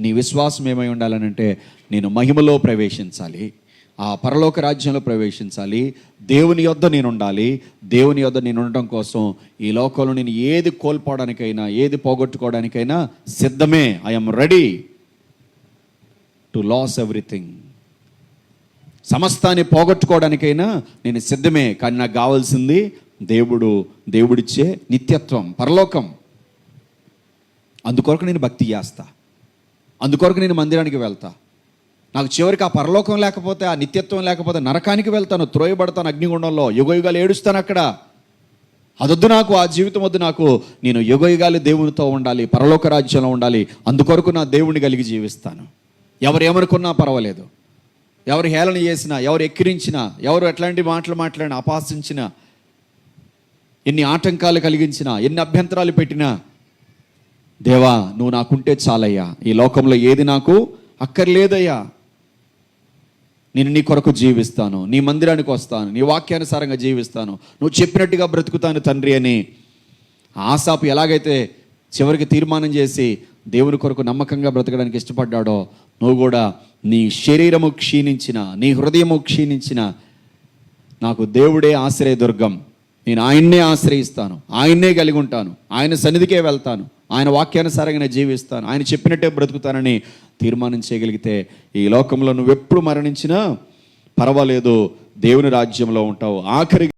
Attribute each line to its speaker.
Speaker 1: నీ విశ్వాసం ఏమై ఉండాలనంటే నేను మహిమలో ప్రవేశించాలి ఆ పరలోక రాజ్యంలో ప్రవేశించాలి దేవుని యొద్ద నేను ఉండాలి దేవుని యొద్ద నేను ఉండటం కోసం ఈ లోకంలో నేను ఏది కోల్పోవడానికైనా ఏది పోగొట్టుకోవడానికైనా సిద్ధమే. I'm ready to lose everything సమస్తాన్ని పోగొట్టుకోవడానికైనా నేను సిద్ధమే. కానీ నాకు కావాల్సింది దేవుడు దేవుడిచ్చే నిత్యత్వం పరలోకం. అందుకొరకు నేను భక్తి చేస్తా. అందుకొరకు నేను మందిరానికి వెళ్తా. నాకు చివరికి ఆ పరలోకం లేకపోతే ఆ నిత్యత్వం లేకపోతే నరకానికి వెళ్తాను త్రోయబడతాను అగ్నిగుండంలో. యుగయుగాలు ఏడుస్తాను అక్కడ. అదొద్దు నాకు ఆ జీవితం వద్దు నాకు. నేను యుగయుగాలు దేవునితో ఉండాలి పరలోక రాజ్యంలో ఉండాలి. అందుకొరకు నా దేవుణ్ణి కలిగి జీవిస్తాను. ఎవరు ఏమనుకున్నా పర్వాలేదు. ఎవరు హేళన చేసినా ఎవరు ఎక్కిరించినా ఎవరు ఎట్లాంటి మాటలు మాట్లాడినా అపాసించినా ఎన్ని ఆటంకాలు కలిగించినా ఎన్ని అభ్యంతరాలు పెట్టినా దేవా నువ్వు నాకుంటే చాలయ్యా. ఈ లోకంలో ఏది నాకు అక్కర్లేదయ్యా. నేను నీ కొరకు జీవిస్తాను నీ మందిరానికి వస్తాను నీ వాక్యానుసారంగా జీవిస్తాను. నువ్వు చెప్పినట్టుగా బ్రతుకుతాను తండ్రి అని ఆసాపు ఎలాగైతే చివరికి తీర్మానం చేసి దేవుని కొరకు నమ్మకంగా బ్రతకడానికి ఇష్టపడ్డాడో నువ్వు కూడా నీ శరీరము క్షీణించిన నీ హృదయము క్షీణించిన నాకు దేవుడే ఆశ్రయదుర్గం. నేను ఆయన్నే ఆశ్రయిస్తాను. ఆయన్నే కలిగి ఉంటాను. ఆయన సన్నిధికే వెళ్తాను. ఆయన వాక్యానుసారంగానే జీవిస్తాను. ఆయన చెప్పినట్టే బ్రతుకుతానని తీర్మానం చేయగలిగితే ఈ లోకంలో నువ్వెప్పుడు మరణించినా పర్వాలేదు. దేవుని రాజ్యంలో ఉంటావు. ఆఖరి